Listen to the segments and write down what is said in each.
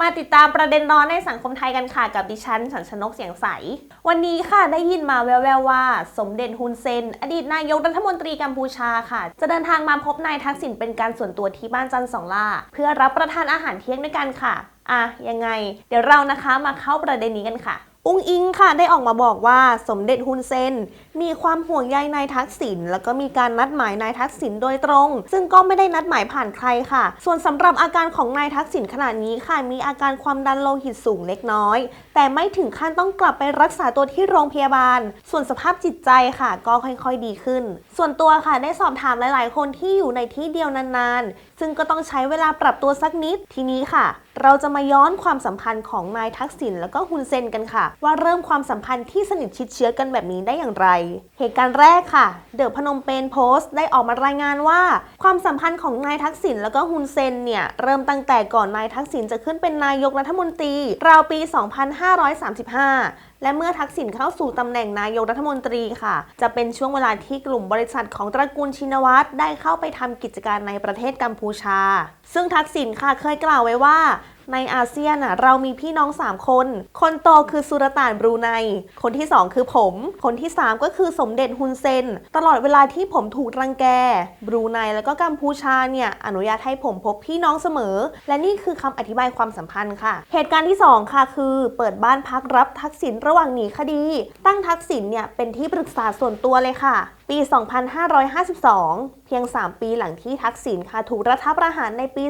มาติดตามประเด็นร้อนในสังคมไทยกันค่ะ กับดิฉันสันชนกเสียงใส วันนี้ค่ะได้ยินมาแววๆว่า สมเด็จฮุนเซน อดีตนายกรัฐมนตรีกัมพูชาค่ะ จะเดินทางมาพบนายทักษิณเป็นการส่วนตัวที่บ้านจันทร์สองล่า เพื่อรับประทานอาหารเที่ยงด้วยกันค่ะ อะยังไง เดี๋ยวเรานะคะมาเข้าประเด็นนี้กันค่ะ อุ้งอิงค่ะได้ออกมาบอกว่าสมเด็จฮุนเซน มีความห่วงใยนายทักษิณแล้วก็มีการนัดหมายนายทักษิณโดยตรง ซึ่งก็ไม่ได้นัดหมายผ่านใครค่ะ ส่วนสำหรับอาการของนายทักษิณขณะนี้ค่ะ มีอาการความดันโลหิตสูงเล็กน้อย แต่ไม่ถึงขั้นต้องกลับไปรักษาตัวที่โรงพยาบาล ส่วนสภาพจิตใจค่ะ ก็ค่อยๆดีขึ้น ส่วนตัวค่ะได้สอบถามหลาย ๆ คนที่อยู่ในที่เดียวนานๆ ซึ่งก็ต้องใช้เวลาปรับตัวสักนิดทีนี้ค่ะเราจะมาย้อนความสัมพันธ์ของนายทักษิณแล้วก็ฮุนเซนกันค่ะ ว่าเริ่มความสัมพันธ์ที่สนิทชิดเชื้อกันแบบนี้ได้อย่างไร เหตุการณ์แรกค่ะ เดอะพนมเปญโพสต์ได้ออกมารายงานว่า ความสัมพันธ์ของนายทักษิณแล้วก็ฮุนเซนเนี่ยเริ่มตั้งแต่ก่อนนายทักษิณจะขึ้นเป็นนายกรัฐมนตรีราวปี 2535 และเมื่อทักษิณเข้าสู่ตำแหน่งนายกรัฐมนตรีค่ะ จะเป็นช่วงเวลาที่กลุ่มบริษัทของตระกูลชินวัตรได้เข้าไปทำกิจการในประเทศกัมพูชา ซึ่งทักษิณค่ะเคยกล่าวไว้ว่า ในอาเซียนน่ะเรามีพี่น้อง 3 คน คนโตคือสุรต่านบรูไน คนที่ 2 คือผม คนที่ 3 ก็คือสมเด็จฮุนเซน ตลอดเวลาที่ผมถูกรังแก บรูไนแล้วก็กัมพูชาเนี่ยอนุญาตให้ผมพบพี่น้องเสมอ และนี่คือคำอธิบายความสัมพันธ์ค่ะ เหตุการณ์ที่ 2 ค่ะคือ เปิดบ้านพักรับทักษิณระหว่างหนีคดี ตั้งทักษิณเนี่ยเป็นที่ปรึกษาส่วนตัวเลยค่ะ ปี 2552 เพียง 3 ปีหลังที่ทักษิณค่ะถูกรัฐประหารในปี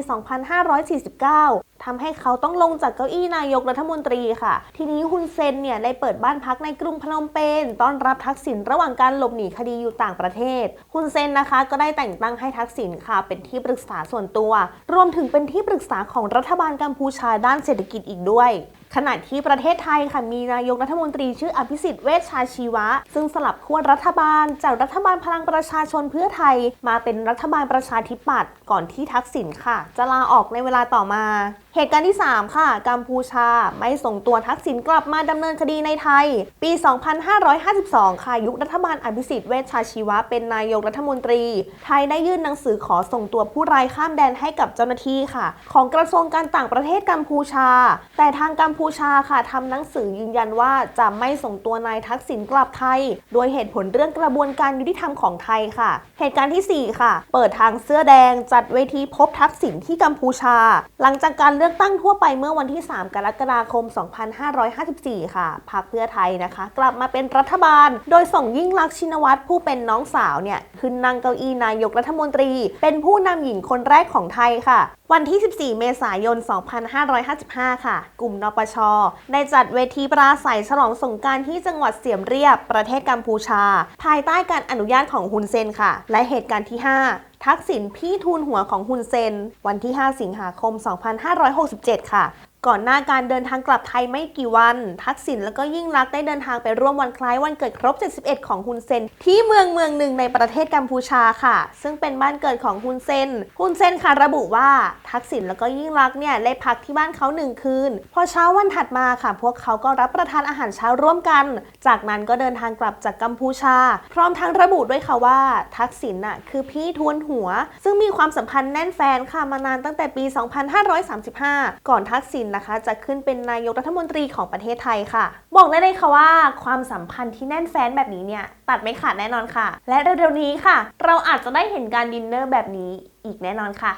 2549ทำให้เขาต้องลงจากเก้าอี้นายกรัฐมนตรีค่ะ ทีนี้ฮุนเซนเนี่ยได้เปิดบ้านพักในกรุงพนมเปญต้อนรับทักษิณระหว่างการหลบหนีคดีอยู่ต่างประเทศฮุนเซนนะคะ ก็ได้แต่งตั้งให้ทักษิณค่ะ เป็นที่ปรึกษาส่วนตัว รวมถึงเป็นที่ปรึกษาของรัฐบาลกัมพูชาด้านเศรษฐกิจอีกด้วย ขณะที่ประเทศไทยค่ะมีนายกรัฐมนตรีชื่ออภิสิทธิ์เวชชาชีวะ ซึ่งสลับขั้วรัฐบาล จากรัฐบาลพลังประชาชนเพื่อไทย มาเป็นรัฐบาลประชาธิปัตย์ก่อนที่ทักษิณค่ะ จะลาออกในเวลาต่อมา เหตุการณ์ที่ 3 ค่ะ กัมพูชาไม่ส่งตัวทักษิณกลับมาดำเนินคดีในไทย ปี 2552 ค่ะยุครัฐบาลอภิสิทธิ์เวชชาชีวะ เป็นนายกรัฐมนตรี ไทยได้ยื่นหนังสือขอส่งตัวผู้ร้ายข้ามแดนให้กับเจ้าหน้าที่ค่ะ ของกระทรวงการต่างประเทศกัมพูชา แต่ทางกัมพููชาค่ะทำหนังสือยืนยันว่าจะไม่ส่งตัวนายทักษิณกลับไทย โดยเหตุผลเรื่องกระบวนการยุติธรรมของไทยค่ะ เหตุการณ์ทีสี่ 4 ค่ะ เปิดทางเสื้อแดงจัดเวทีพบทักษิณที่กัมพูชา หลังจากการเลือกตั้งทั่วไปเมื่อวันที่ 3 กรกฎาคม 2554 ค่ะพรรคเพื่อไทยนะคะ กลับมาเป็นรัฐบาล โดยส่งยิ่งลักษณ์ชินวัตรผู้เป็นน้องสาวเนี่ยขึ้นนั่งเก้าอี้นายกรัฐมนตรี เป็นผู้นำหญิงคนแรกของไทยค่ะ วันที่ 14 เมษายน 2555 ค่ะ กลุ่มนปชได้จัดเวทีปราศัยฉลองสงการที่จังหวัดเสียมเรียบประเทศกัมพูชา ภายใต้การอนุญาตของฮุนเซนค่ะ และเหตุการณ์ที่ 5ทักษิณพี่ทูลหัวของฮุนเซน วันที่ 5 สิงหาคม 2567 ค่ะ ก่อนหน้าการเดินทางกลับไทยไม่กี่วัน ทักษิณแล้วก็ยิ่งลักได้เดินทางไปร่วมวันคล้ายวันเกิดครบ 71 ของฮุนเซน ที่เมืองเมืองหนึ่งในประเทศกัมพูชาค่ะ ซึ่งเป็นบ้านเกิดของฮุนเซนฮุนเซนค่ะระบุว่าทักษิณแล้วก็ยิ่งลักเนี่ยได้พักที่บ้านเขาหนึ่งคืน พอเช้าวันถัดมาค่ะ พวกเขาก็รับประทานอาหารเช้าร่วมกัน จากนั้นก็เดินทางกลับจากกัมพูชา พร้อมทั้งระบุด้วยค่ะว่า ทักษิณน่ะคือพี่ทวนหัว ซึ่งมีความสัมพันธ์แน่นแฟนค่ะมานานตั้งแต่ปี 2535 ก่อนทักษิณนะคะ จะขึ้นเป็นนายกรัฐมนตรีของประเทศไทยค่ะ บอกได้เลยค่ะว่าความสัมพันธ์ที่แน่นแฟ้นแบบนี้เนี่ยตัดไม่ขาดแน่นอนค่ะ และเร็วๆนี้ค่ะ เราอาจจะได้เห็นการดินเนอร์แบบนี้อีกแน่นอนค่ะ